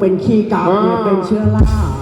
เป็นขี้กาก่ยเป็นเชื้อราน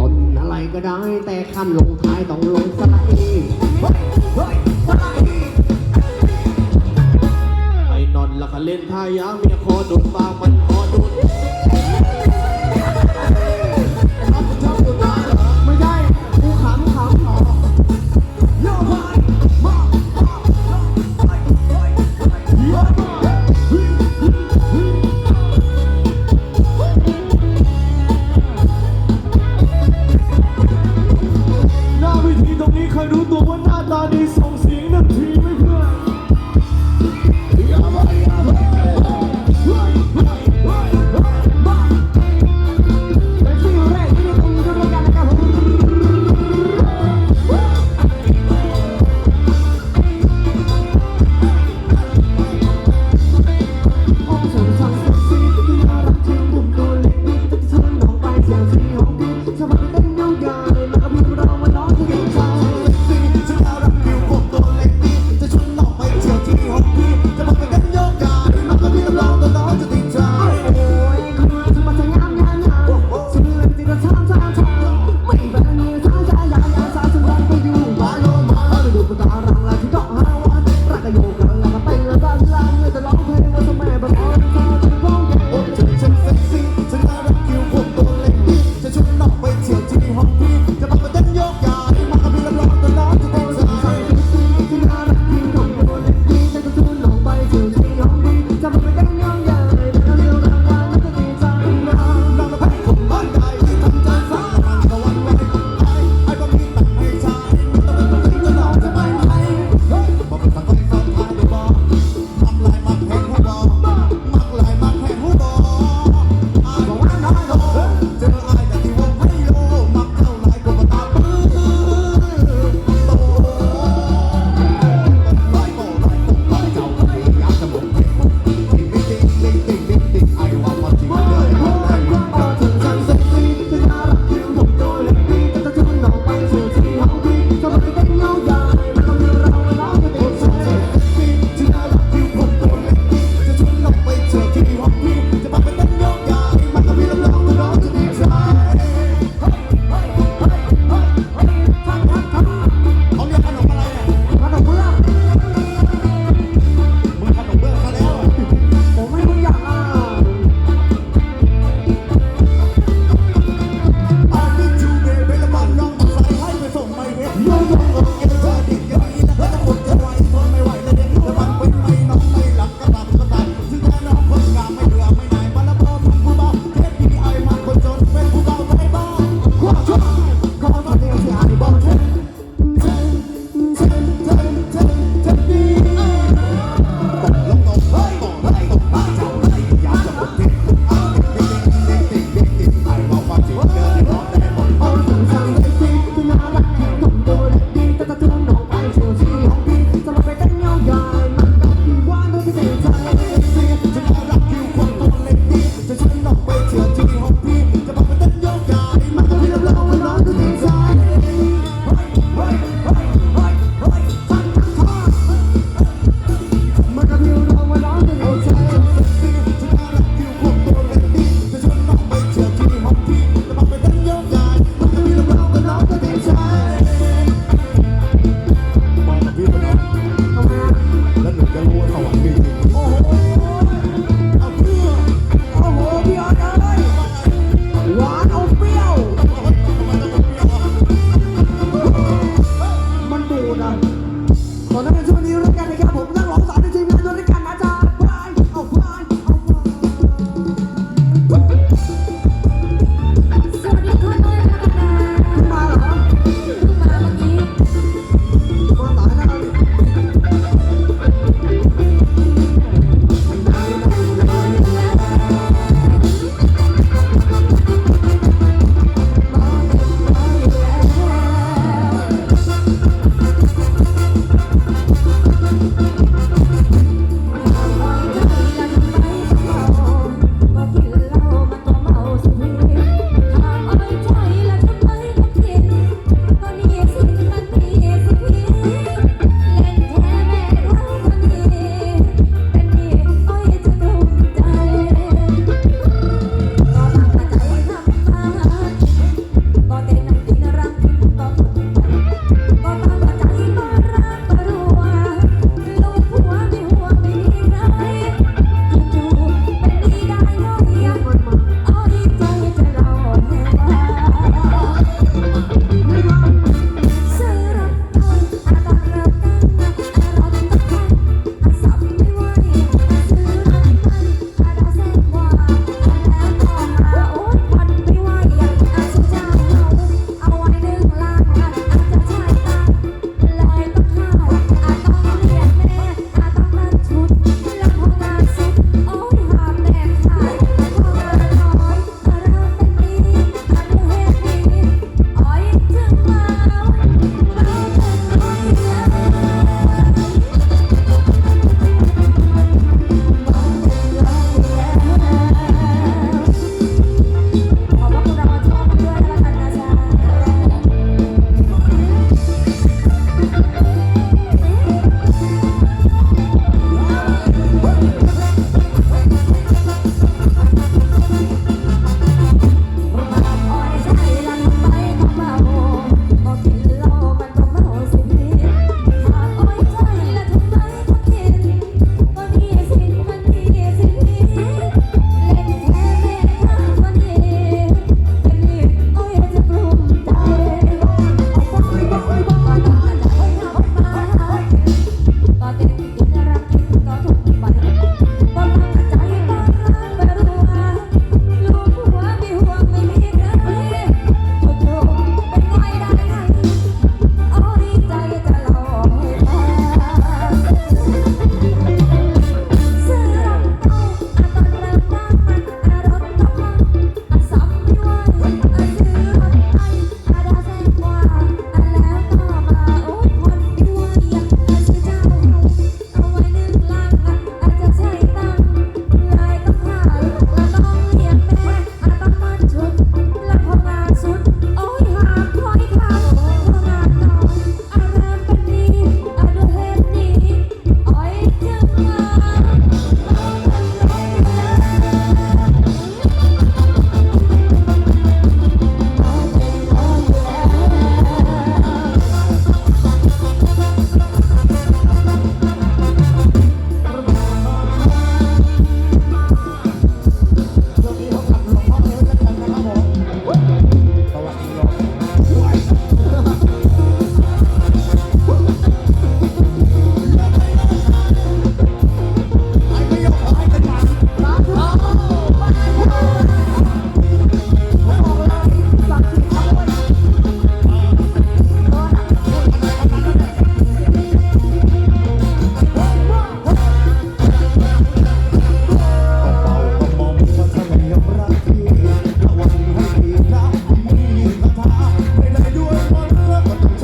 ต้นอะไรก็ได้ แต่คำลงท้ายต้องลงสระเองไอนอนละก็เล่นท่ายางเมียคอดุดปากมันคอ สุดที่ของพี่จะมาเป็นยกยาญ่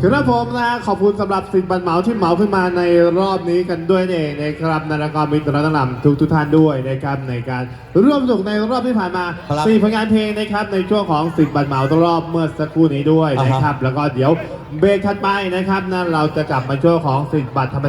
คือถ้าผมนะขอบคุณสำหรับสินบันเหมาที่เหมาขึ้นมาในรอบนี้กันด้วยเองนครับนารกรมิตรนันำทุกทุกท่านด้วยนะครับในการร่วมสุขในรอบที่ผ่านมาสี่ผลงานเพลงนะครับในช่วงของสินงบันเหมาตรอบเมื่อสักครู่นี้ด้วยนะครับ แล้วก็เดี๋ยวเบรกถัดไปนะครับนั้นเราจะกลับมาช่วงของสินบันธรรมดา